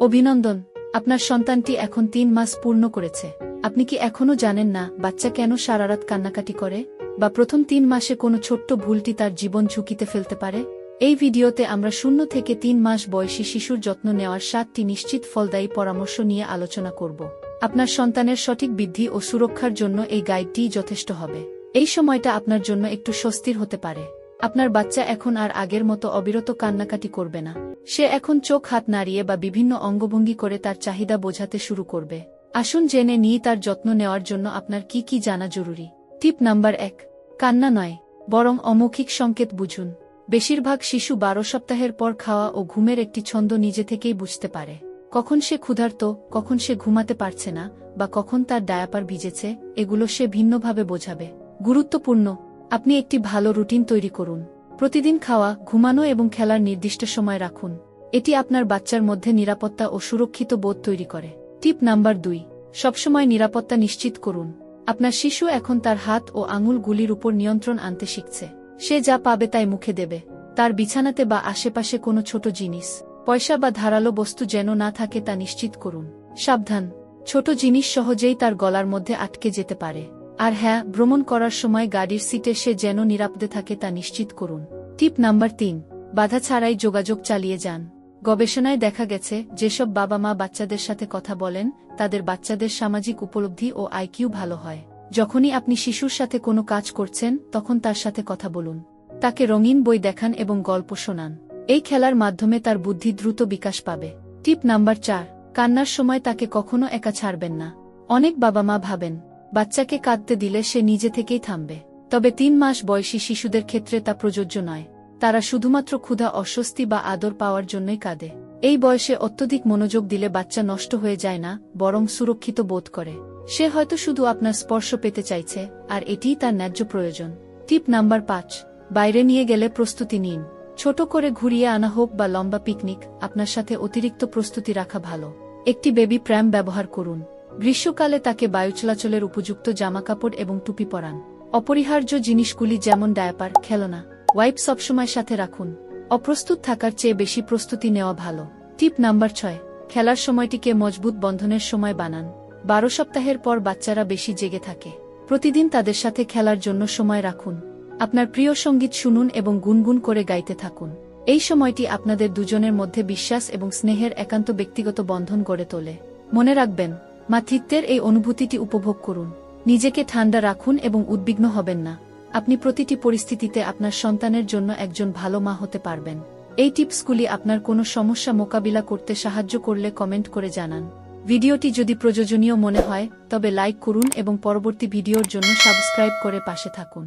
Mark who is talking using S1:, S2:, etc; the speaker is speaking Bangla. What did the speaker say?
S1: অভিনন্দন, আপনার সন্তানটি এখন তিন মাস পূর্ণ করেছে। আপনি কি এখনও জানেন না বাচ্চা কেন সারারাত কান্নাকাটি করে? বা প্রথম তিন মাসে কোনো ছোট্ট ভুলটি তার জীবন ঝুঁকিতে ফেলতে পারে? এই ভিডিওতে আমরা শূন্য থেকে তিন মাস বয়সী শিশুর যত্ন নেওয়ার সাতটি নিশ্চিত ফলদায়ী পরামর্শ নিয়ে আলোচনা করব। আপনার সন্তানের সঠিক বৃদ্ধি ও সুরক্ষার জন্য এই গাইডটি যথেষ্ট হবে। এই সময়টা আপনার জন্য একটু স্বস্তির হতে পারে। আপনার বাচ্চা এখন আর আগের মতো অবিরত কান্নাকাটি করবে না। সে এখন চোখ হাত নাড়িয়ে বা বিভিন্ন অঙ্গভঙ্গি করে তার চাহিদা বোঝাতে শুরু করবে। আসুন জেনে নিয়ে তার যত্ন নেওয়ার জন্য আপনার কি কি জানা জরুরি। টিপ নাম্বার এক, কান্না নয়, বরং অমৌখিক সংকেত বুঝুন। বেশিরভাগ শিশু বারো সপ্তাহের পর খাওয়া ও ঘুমের একটি ছন্দ নিজে থেকেই বুঝতে পারে। কখন সে ক্ষুধার্ত, কখন সে ঘুমাতে পারছে না, বা কখন তার ডায়াপার ভিজেছে, এগুলো সে ভিন্নভাবে বোঝাবে। গুরুত্বপূর্ণ আপনি একটি ভালো রুটিন তৈরি করুন। প্রতিদিন খাওয়া, ঘুমানো এবং খেলার নির্দিষ্ট সময় রাখুন। এটি আপনার বাচ্চার মধ্যে নিরাপত্তা ও সুরক্ষিত বোধ তৈরি করে। টিপ নাম্বার দুই, সবসময় নিরাপত্তা নিশ্চিত করুন। আপনার শিশু এখন তার হাত ও আঙুলগুলির উপর নিয়ন্ত্রণ আনতে শিখছে। সে যা পাবে তাই মুখে দেবে। তার বিছানাতে বা আশেপাশে কোনো ছোট জিনিস, পয়সা বা ধারালো বস্তু যেন না থাকে তা নিশ্চিত করুন। সাবধান, ছোট জিনিস সহজেই তার গলার মধ্যে আটকে যেতে পারে। আর হ্যাঁ ভ্রমণ করার সময় গাড়ির সিটে সে যেন নিরাপদে থাকে তা নিশ্চিত করুন। টিপ নাম্বার তিন, বাধা ছাড়াই যোগাযোগ চালিয়ে যান। গবেষণায় দেখা গেছে, যেসব বাবা মা বাচ্চাদের সাথে কথা বলেন, তাদের বাচ্চাদের সামাজিক উপলব্ধি ও আইকিউ ভালো হয়। যখনই আপনি শিশুর সাথে কোনো কাজ করছেন, তখন তার সাথে কথা বলুন। তাকে রঙিন বই দেখান এবং গল্প শোনান। এই খেলার মাধ্যমে তার বুদ্ধি দ্রুত বিকাশ পাবে। টিপ নাম্বার চার, কান্নার সময় তাকে কখনো একা ছাড়বেন না। অনেক বাবা মা ভাবেন বাচ্চাকে কাঁদতে দিলে সে নিজে থেকেই থামবে। তবে তিন মাস বয়সী শিশুদের ক্ষেত্রে তা প্রযোজ্য নয়। তারা শুধুমাত্র ক্ষুধা, অস্বস্তি বা আদর পাওয়ার জন্যই কাঁদে। এই বয়সে অত্যধিক মনোযোগ দিলে বাচ্চা নষ্ট হয়ে যায় না, বরং সুরক্ষিত বোধ করে। সে হয়তো শুধু আপনার স্পর্শ পেতে চাইছে, আর এটিই তার ন্যায্য প্রয়োজন। টিপ নাম্বার পাঁচ, বাইরে নিয়ে গেলে প্রস্তুতি নিন। ছোট করে ঘুরিয়ে আনা হোক বা লম্বা পিকনিক, আপনার সাথে অতিরিক্ত প্রস্তুতি রাখা ভালো। একটি বেবি প্র্যাম ব্যবহার করুন। গ্রীষ্মকালে তাকে বায়ু চলাচলের উপযুক্ত জামাকাপড় এবং টুপি পরান। অপরিহার্য জিনিসগুলি যেমন ডায়াপার, খেলনা ওয়াইপ সবসময় সাথে রাখুন। অপ্রস্তুত থাকার চেয়ে বেশি প্রস্তুতি নেওয়া ভালো। টিপ নাম্বার ছয়, খেলার সময়টিকে মজবুত বন্ধনের সময় বানান। বারো সপ্তাহের পর বাচ্চারা বেশি জেগে থাকে। প্রতিদিন তাদের সাথে খেলার জন্য সময় রাখুন। আপনার প্রিয় সংগীত শুনুন এবং গুনগুন করে গাইতে থাকুন। এই সময়টি আপনাদের দুজনের মধ্যে বিশ্বাস এবং স্নেহের একান্ত ব্যক্তিগত বন্ধন গড়ে তোলে। মনে রাখবেন মাতৃত্বের এই অনুভূতিটি উপভোগ করুন। নিজেকে ঠান্ডা রাখুন এবং উদ্বিগ্ন হবেন না। আপনি প্রতিটি পরিস্থিতিতে আপনার সন্তানের জন্য একজন ভালো মা হতে পারবেন। এই টিপসগুলি আপনার কোনো সমস্যা মোকাবিলা করতে সাহায্য করলে কমেন্ট করে জানান। ভিডিওটি যদি প্রয়োজনীয় মনে হয়, তবে লাইক করুন এবং পরবর্তী ভিডিওর জন্য সাবস্ক্রাইব করে পাশে থাকুন।